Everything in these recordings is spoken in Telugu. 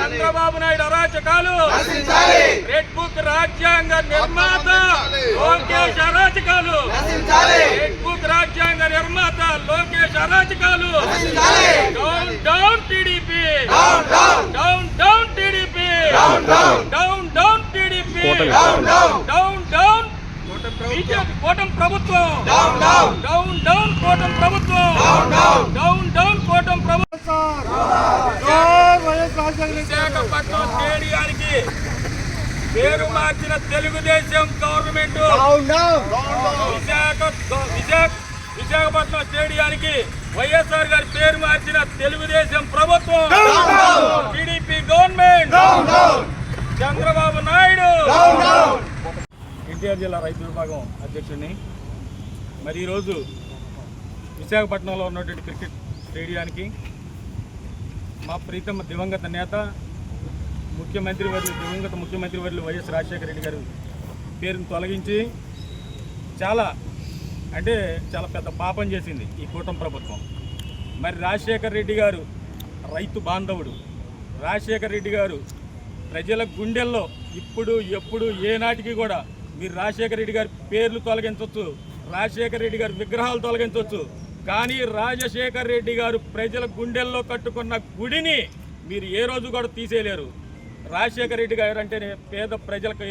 చంద్రబాబు నాయుడు అరాచకాలు. రెడ్ బుక్ రాజ్యాంగ నిర్మాత లోకేష్ అరాచకాలు. రెడ్ బుక్ రాజ్యాంగ నిర్మాత లోకేష్ అరాచకాలు. Down down TDP down down TDP down down TDP down down కోటం ప్రభుత్వం. డౌన్ డౌన్ కూటమి ప్రభుత్వం. డౌన్ డౌన్ కూటమి ప్రభుత్వం. విశాఖపట్నం స్టేడియానికి పేరు మార్చిన తెలుగుదేశం గవర్నమెంట్. విశాఖ విశాఖ విశాఖపట్నం స్టేడియానికి వైఎస్ఆర్ గారి పేరు మార్చిన తెలుగుదేశం ప్రభుత్వం. TDP government. Chandrababu Naidu. NTR జిల్లా రైతు విభాగం అధ్యక్షుడిని. మరి ఈరోజు విశాఖపట్నంలో ఉన్నటువంటి క్రికెట్ స్టేడియానికి మా ప్రీతమ దివంగత నేత ముఖ్యమంత్రి వర్యులు దివంగత ముఖ్యమంత్రి వర్యులు వైఎస్ రాజశేఖర రెడ్డి గారు పేరును తొలగించి చాలా అంటే చాలా పెద్ద పాపం చేసింది ఈ కూటమి ప్రభుత్వం. మరి రాజశేఖర రెడ్డి గారు రైతు బాంధవుడు. రాజశేఖర రెడ్డి గారు ప్రజల గుండెల్లో ఇప్పుడు ఎప్పుడు ఏనాటికి కూడా మీరు రాజశేఖర రెడ్డి గారి పేర్లు తొలగించవచ్చు రాజశేఖర రెడ్డి గారి విగ్రహాలు తొలగించవచ్చు కానీ రాజశేఖర్ రెడ్డి గారు ప్రజల గుండెల్లో కట్టుకున్న గుడిని మీరు ఏ రోజు కూడా తీసేయలేరు. రాజశేఖర రెడ్డి గారు అంటేనే పేద ప్రజలకి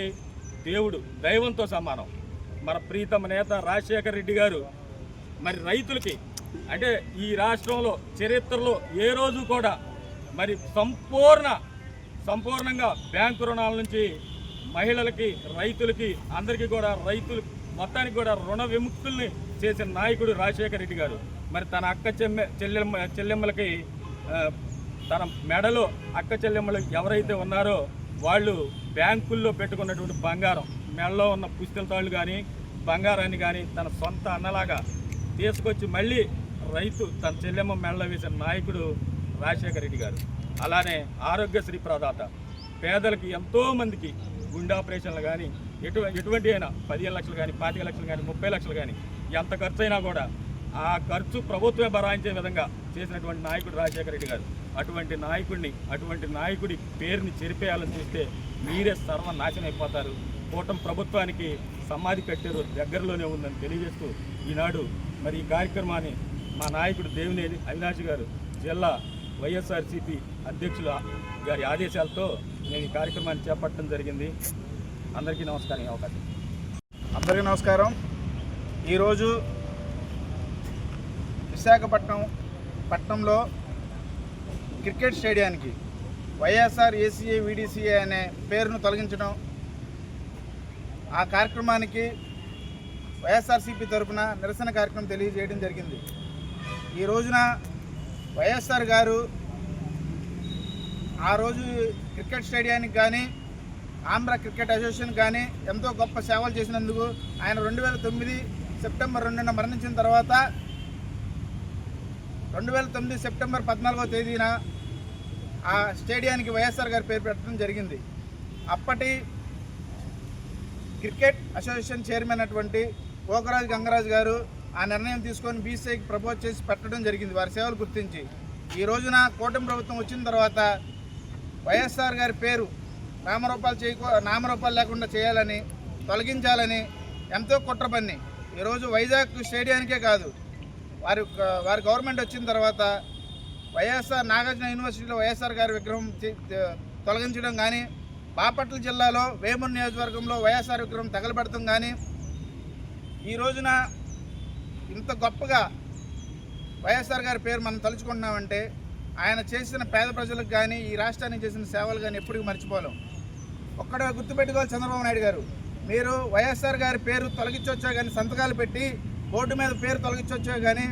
దేవుడు దైవంతో సమానం. మన ప్రీతమ నేత రాజశేఖర రెడ్డి గారు మరి రైతులకి అంటే ఈ రాష్ట్రంలో చరిత్రలో ఏ రోజు కూడా మరి సంపూర్ణ సంపూర్ణంగా బ్యాంకు రుణాల నుంచి మహిళలకి రైతులకి అందరికీ కూడా రైతులు మొత్తానికి కూడా రుణ విముక్తుల్ని చేసిన నాయకుడు రాజశేఖర రెడ్డి గారు. మరి తన అక్క చెమ్మె చెల్లెమ్మ చెల్లెమ్మలకి తన మెడలో అక్క చెల్లెమ్మలు ఎవరైతే ఉన్నారో వాళ్ళు బ్యాంకుల్లో పెట్టుకున్నటువంటి బంగారం మెడలో ఉన్న పుస్తల తాళ్ళు కానీ బంగారాన్ని కానీ తన సొంత అన్నలాగా తీసుకొచ్చి మళ్ళీ రైతు తన చెల్లెమ్మ మెడలో వేసిన నాయకుడు రాజశేఖర రెడ్డి గారు. అలానే ఆరోగ్యశ్రీ ప్రదాత. పేదలకి ఎంతోమందికి గుండె ఆపరేషన్లు కానీ ఎటు ఎటువంటి అయినా పదిహేను లక్షలు కానీ పాతిక లక్షలు కానీ ముప్పై లక్షలు కానీ ఎంత ఖర్చు అయినా కూడా ఆ ఖర్చు ప్రభుత్వమే భరాయించే విధంగా చేసినటువంటి నాయకుడు రాజశేఖర రెడ్డి గారు. అటువంటి నాయకుడిని అటువంటి నాయకుడి పేరుని చెరిపేయాలని చూస్తే మీరే సర్వనాశనం అయిపోతారు. కూటమి ప్రభుత్వానికి సమాధి కట్టారు దగ్గరలోనే ఉందని తెలియజేస్తూ ఈనాడు మరి ఈ కార్యక్రమాన్ని మా నాయకుడు దేవినేని అవినాష్ గారు జిల్లా వైఎస్ఆర్సీపీ అధ్యక్షుల గారి ఆదేశాలతో నేను ఈ కార్యక్రమాన్ని చేపట్టడం జరిగింది. అందరికీ నమస్కారం అవకాశం. అందరికీ నమస్కారం. ఈరోజు విశాఖపట్నం పట్టణంలో క్రికెట్ స్టేడియానికి వైఎస్ఆర్ ఏసీఏ విడిసిఏ అనే పేరును తొలగించడం ఆ కార్యక్రమానికి వైఎస్ఆర్సీపీ తరపున నిరసన కార్యక్రమం తెలియజేయడం జరిగింది. ఈ రోజున వైఎస్ఆర్ గారు ఆ రోజు క్రికెట్ స్టేడియానికి కానీ ఆంధ్ర క్రికెట్ అసోసియేషన్ కానీ ఎంతో గొప్ప సేవలు చేసినందుకు ఆయన రెండు వేల తొమ్మిది సెప్టెంబర్ రెండున మరణించిన తర్వాత రెండు వేల తొమ్మిది సెప్టెంబర్ పద్నాలుగో తేదీన ఆ స్టేడియానికి వైఎస్ఆర్ గారి పేరు పెట్టడం జరిగింది. అప్పటి క్రికెట్ అసోసియేషన్ చైర్మన్ అటువంటి పోకరాజు గంగరాజు గారు ఆ నిర్ణయం తీసుకొని బీసీఐకి ప్రపోజ్ చేసి పెట్టడం జరిగింది వారి సేవలు గుర్తించి. ఈ రోజున కూటమి ప్రభుత్వం వచ్చిన తర్వాత వైఎస్ఆర్ గారి పేరు నామరూపాలు చేయకో నామరూపాలు లేకుండా చేయాలని తొలగించాలని ఎంతో కుట్ర ఈరోజు వైజాగ్ స్టేడియానికే కాదు వారి వారి గవర్నమెంట్ వచ్చిన తర్వాత వైఎస్ఆర్ నాగార్జున యూనివర్సిటీలో వైఎస్ఆర్ గారి విగ్రహం తొలగించడం కానీ బాపట్ల జిల్లాలో వేమూరు నియోజకవర్గంలో వైఎస్ఆర్ విగ్రహం తగలబెడతాం కానీ ఈ రోజున ఇంత గొప్పగా వైఎస్ఆర్ గారి పేరు మనం తలుచుకుంటున్నామంటే ఆయన చేసిన పేద ప్రజలకు కానీ ఈ రాష్ట్రానికి చేసిన సేవలు కానీ ఎప్పటికీ మర్చిపోలేం. ఒక్కడ గుర్తుపెట్టుకోవాలి చంద్రబాబు నాయుడు గారు. మీరు వైఎస్ఆర్ గారి పేరు తొలగించవచ్చో కానీ సంతకాలు పెట్టి బోర్డు మీద పేరు తొలగించవచ్చో కానీ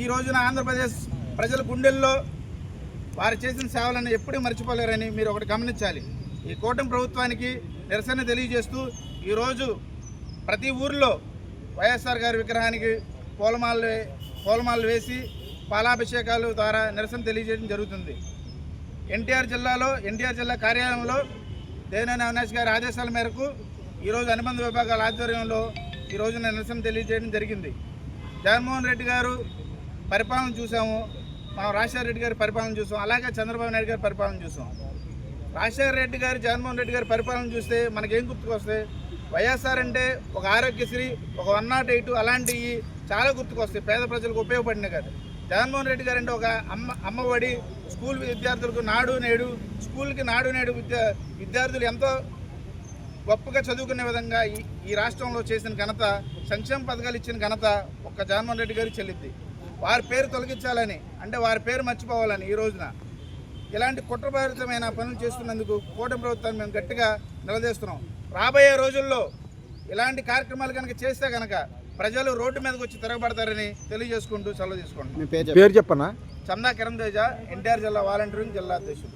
ఈ రోజున ఆంధ్రప్రదేశ్ ప్రజల గుండెల్లో వారు చేసిన సేవలను ఎప్పుడూ మర్చిపోలేరని మీరు ఒకటి గమనించాలి. ఈ కూటమి ప్రభుత్వానికి నిరసన తెలియజేస్తూ ఈరోజు ప్రతి ఊర్లో వైఎస్ఆర్ గారి విగ్రహానికి పూలమాలలు పూలమాలలు వేసి పాలాభిషేకాలు ద్వారా నిరసన తెలియజేయడం జరుగుతుంది. ఎన్టీఆర్ జిల్లాలో ఎన్టీఆర్ జిల్లా కార్యాలయంలో దేవినేని అవినాష్ గారి ఆదేశాల మేరకు ఈరోజు అనుబంధ విభాగాల ఆధ్వర్యంలో ఈ రోజున నిరసన తెలియజేయడం జరిగింది. జగన్మోహన్ రెడ్డి గారు పరిపాలన చూసాము. మనం రాజశేఖర రెడ్డి గారి పరిపాలన చూసాం. అలాగే చంద్రబాబు నాయుడు గారి పరిపాలన చూసాం. రాజశేఖర రెడ్డి గారు జగన్మోహన్ రెడ్డి గారి పరిపాలన చూస్తే మనకేం గుర్తుకొస్తాయి వైఎస్ఆర్ అంటే ఒక ఆరోగ్యశ్రీ ఒక వన్ నాట్ ఎయిట్ అలాంటివి చాలా గుర్తుకొస్తాయి. పేద ప్రజలకు ఉపయోగపడినాయి కదా. జగన్మోహన్ రెడ్డి గారు అంటే ఒక అమ్మ అమ్మఒడి స్కూల్ విద్యార్థులకు నాడు నేడు స్కూల్కి నాడు నేడు విద్యా విద్యార్థులు ఎంతో గొప్పగా చదువుకునే విధంగా ఈ ఈ రాష్ట్రంలో చేసిన ఘనత సంక్షేమ పథకాలు ఇచ్చిన ఘనత ఒక్క జగన్మోహన్ రెడ్డి గారికి చెల్లిద్ది వారి పేరు తొలగించాలని అంటే వారి పేరు మర్చిపోవాలని ఈ రోజున. ఇలాంటి కుట్రభరితమైన పనులు చేస్తున్నందుకు కూటమి ప్రభుత్వాన్ని మేము గట్టిగా నిలదీస్తున్నాం. రాబోయే రోజుల్లో ఇలాంటి కార్యక్రమాలు కనుక చేస్తే కనుక ప్రజలు రోడ్డు మీదకి వచ్చి తిరగబడతారని తెలియజేసుకుంటూ సెలవు తీసుకుంటున్నాం. పేరు చెప్పనా? చందా కిరణ్ తేజ ఎన్టీఆర్ జిల్లా వాలంటీరింగ్ జిల్లా అధ్యక్షుడు.